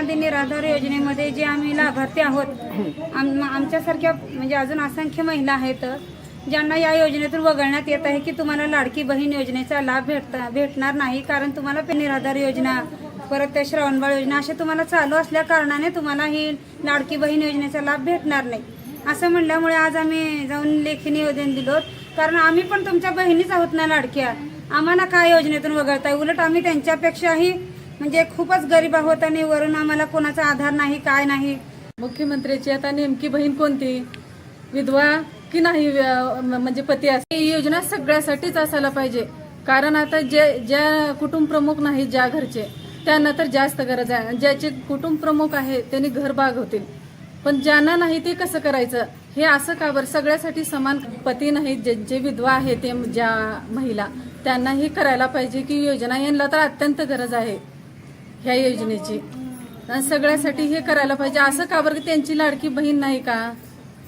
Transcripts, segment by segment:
गांधी निराधार योजनेमध्ये जे आम्ही लाभार्थी आहोत आम आमच्यासारख्या म्हणजे अजून असंख्य महिला आहेत ज्यांना या योजनेतून वगळण्यात येत आहे की तुम्हाला लाडकी बहीण योजनेचा लाभ भेटता भेटणार नाही कारण तुम्हाला पे- निराधार योजना परत त्या श्रावणबाळ योजना असे तुम्हाला चालू असल्या कारणाने तुम्हाला ही लाडकी बहीण योजनेचा लाभ भेटणार नाही. असं म्हणल्यामुळे आज आम्ही जाऊन लेखी निवेदन दिलो कारण आम्ही पण तुमच्या बहिणीच आहोत ना लाडक्या. आम्हाला काय योजनेतून वगळताय? उलट आम्ही त्यांच्यापेक्षाही म्हणजे खूपच गरीब आहोत आणि वरून आम्हाला कोणाचा आधार नाही काय नाही. मुख्यमंत्र्याची आता नेमकी बहीण कोणती? विधवा की नाही म्हणजे पती असते ही योजना सगळ्यासाठीच असायला पाहिजे. कारण आता जे ज्या कुटुंब प्रमुख नाही ज्या घरचे त्यांना तर जास्त गरज आहे. ज्याचे कुटुंब प्रमुख आहे त्यांनी घर बागवतील. पण ज्यांना नाही ते कसं करायचं? हे असं का बरं? सगळ्यासाठी समान पती नाही जे जे विधवा आहे ते ज्या महिला त्यांना हे करायला पाहिजे की योजना यांना तर अत्यंत गरज आहे. ह्या योजनेची. सगळ्यासाठी हे करायला पाहिजे. असं का बरं की त्यांची लाडकी बहीण नाही का?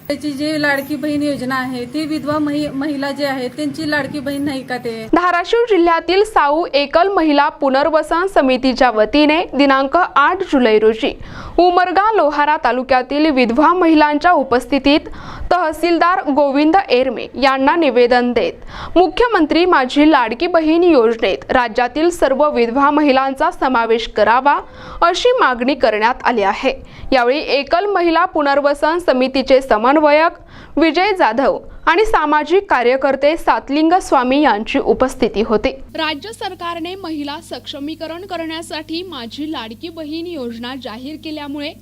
त्याची जी लाडकी बहीण योजना आहे ती विधवा महि- महिला जे आहेत त्यांची लाडकी बहीण नाही का ते? धाराशिव जिल्ह्यातील साऊ एकल महिला पुनर्वसन समितीच्या वतीने दिनांक आठ जुलै रोजी उमरगा लोहारा तालुक्यातील विधवा महिलांच्या उपस्थितीत तहसीलदार गोविंद एरमे यांना निवेदन देत मुख्यमंत्री माझी लाडकी बहीण योजनेत राज्यातील सर्व विधवा महिलांचा समावेश करावा अशी मागणी करण्यात आली आहे. यावेळी एकल महिला पुनर्वसन समितीचे समन्वयक विजय जाधव आणि सामाजिक कार्यकर्ते सातलिंग स्वामी यांची उपस्थिती होती. राज्य सरकारने महिला सक्षमीकरण करण्यासाठी माझी लाडकी बहीण योजना जाहीर केल्यामुळे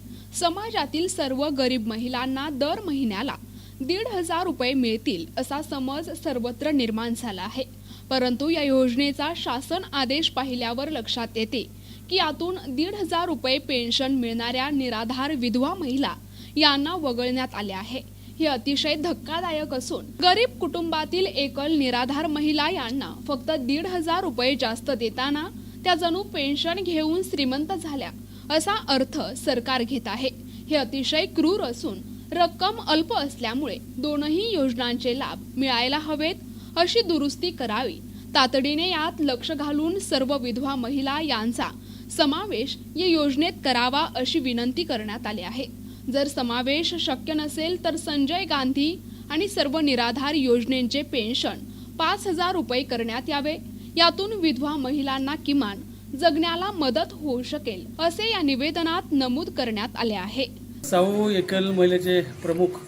समाजातील सर्व गरीब महिलांना दर महिन्याला दीड हजार रुपये मिळतील असा समज सर्वत्र निर्माण झाला आहे. परंतु या योजनेचा शासन आदेश पाहिल्यावर लक्षात येते की यातून दीड हजार रुपये पेन्शन मिळणाऱ्या निराधार विधवा महिला यांना वगळण्यात आले आहे. हे अतिशय धक्कादायक असून गरीब कुटुंबातील एकल निराधार महिला यांना फक्त दीड हजार रुपये जास्त देताना त्या जणू पेन्शन घेऊन श्रीमंत झाल्या असा अर्थ सरकार घेत आहे. हे अतिशय क्रूर असून रक्कम अल्प असल्यामुळे दोनही योजनांचे लाभ मिळायला हवेत अशी दुरुस्ती करावी तातडीने यात लक्ष घालून सर्व विधवा महिला यांचा समावेश या योजनेत करावा अशी विनंती करण्यात आली आहे. जर समावेश शक्य नसेल तर संजय गांधी आणि सर्व निराधार योजनेचे पेन्शन पाच हजार रुपये करण्यात यावे. यातून विधवा महिलांना किमान जगण्याला मदत होऊ शकेल असे या निवेदनात नमूद करण्यात आले आहे. साऊ एकल महिलेचे प्रमुख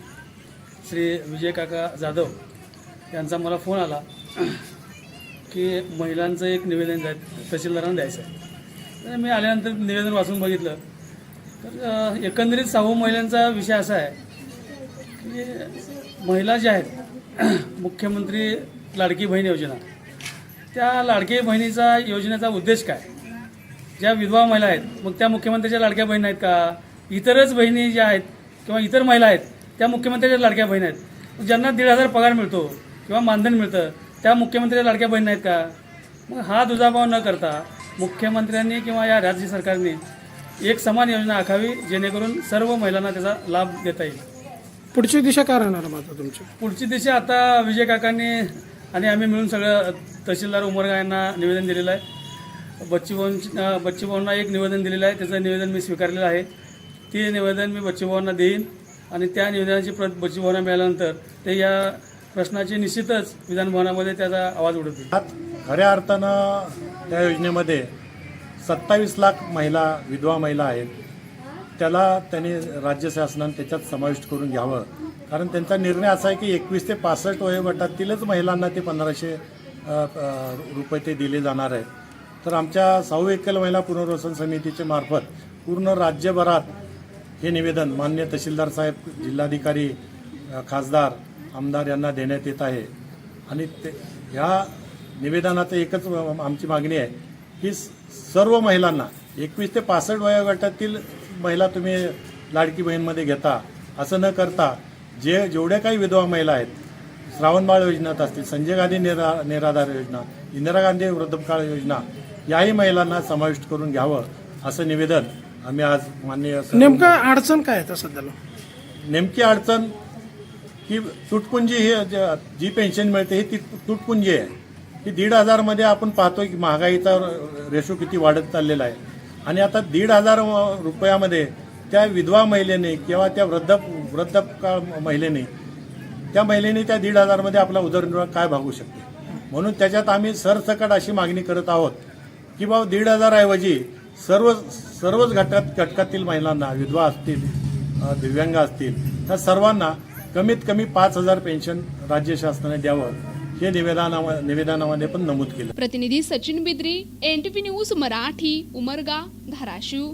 श्री विजय काका जाधव यांचा मला फोन आला की महिलांचं एक निवेदन जाय तहसीलदारांना द्यायचं आहे. मी आल्यानंतर निवेदन वाचून बघितलं. तर एकंदरीत साऊ महिलांचा विषय असा आहे की महिला ज्या आहेत मुख्यमंत्री लाडकी बहीण योजना. त्या लाडकी बहिणीचा योजनेचा उद्देश काय? ज्या विधवा महिला आहेत मग त्या मुख्यमंत्र्याच्या लाडक्या बहीण आहेत का? इतरच बहिणी ज्या आहेत किंवा इतर महिला आहेत त्या मुख्यमंत्र्याच्या लाडक्या बहीण आहेत. ज्यांना दीड हजार पगार मिळतो किंवा मानधन मिळतं त्या मुख्यमंत्र्याच्या लाडक्या बहीण आहेत का? मग हा दुजाभाव न करता मुख्यमंत्र्यांनी किंवा या राज्य सरकारने एक समान योजना आखावी जेणेकरून सर्व महिलांना त्याचा लाभ देता येईल. पुढची दिशा काय राहणार माझं तुमची? पुढची दिशा आता विजय काकांनी आणि आम्ही मिळून सगळं तहसीलदार उमरगा यांना निवेदन दिलेलं आहे. बच्चूभाऊन बच्चूभाऊंना एक निवेदन दिलेलं आहे. त्याचं निवेदन मी स्वीकारलेलं आहे. ते निवेदन मी बच्चूभाऊंना देईन आणि त्या निवेदनाची प्रत बच्चूभाऊंना मिळाल्यानंतर ते या प्रश्नाची निश्चितच विधानभवनामध्ये त्याचा आवाज उडवतील. खऱ्या अर्थानं त्या योजनेमध्ये सत्तावीस लाख महिला विधवा महिला आहेत. त्याला त्यांनी राज्य शासनाने त्याच्यात समाविष्ट करून घ्यावं. कारण त्यांचा निर्णय असा आहे की एकवीस ते पासष्ट वयोगटातीलच महिलांना ते पंधराशे रुपये ते दिले जाणार आहेत. तर आमच्या साऊ एकल महिला पुनर्वसन समितीच्या मार्फत पूर्ण राज्यभरात हे निवेदन मान्य तहसीलदार साहेब जिल्हाधिकारी खासदार आमदार यांना देण्यात येत आहे. आणि ते ह्या निवेदनाचं एकच आमची मागणी आहे की स- सर्व महिलांना एकवीस ते पासष्ट वयोगटातील महिला तुम्ही लाडकी बहीणमध्ये घेता असं न करता जे जेवढ्या काही विधवा महिला आहेत श्रावणबाळ योजनेत असतील संजय गांधी निरा निराधार योजना इंदिरा गांधी वृद्धकाळ योजना याही महिलांना समाविष्ट करून घ्यावं असं निवेदन आम्ही आज माननीय नेमकं अडचण काय आहे सध्याला? नेमकी अडचण ही तुटपुंजी ही ज- जी पेन्शन मिळते ही ती तुटपुंजी आहे. की दीड हजारमध्ये आपण पाहतोय की महागाईचा रेशो किती वाढत चाललेला आहे. आणि आता दीड हजार रुपयामध्ये त्या विधवा महिलेने किंवा त्या वृद्ध वृद्धकाळ महिलेने त्या महिलेने त्या दीड हजारमध्ये आपला उदरनिर्वाह काय भागू शकते? म्हणून त्याच्यात आम्ही सरसकट अशी मागणी करत आहोत की बाबा दीड हजारऐवजी सर्व सर्वच घटक घटकातील महिलांना विधवा असतील दिव्यांग असतील त्या सर्वांना कमीत कमी पाच हजार पेन्शन राज्य शासनाने द्यावं. हे निवेदना निवेदनामध्ये पण नमूद केलं. प्रतिनिधी सचिन बिद्री एनटीपी न्यूज मराठी उमरगा धाराशिव.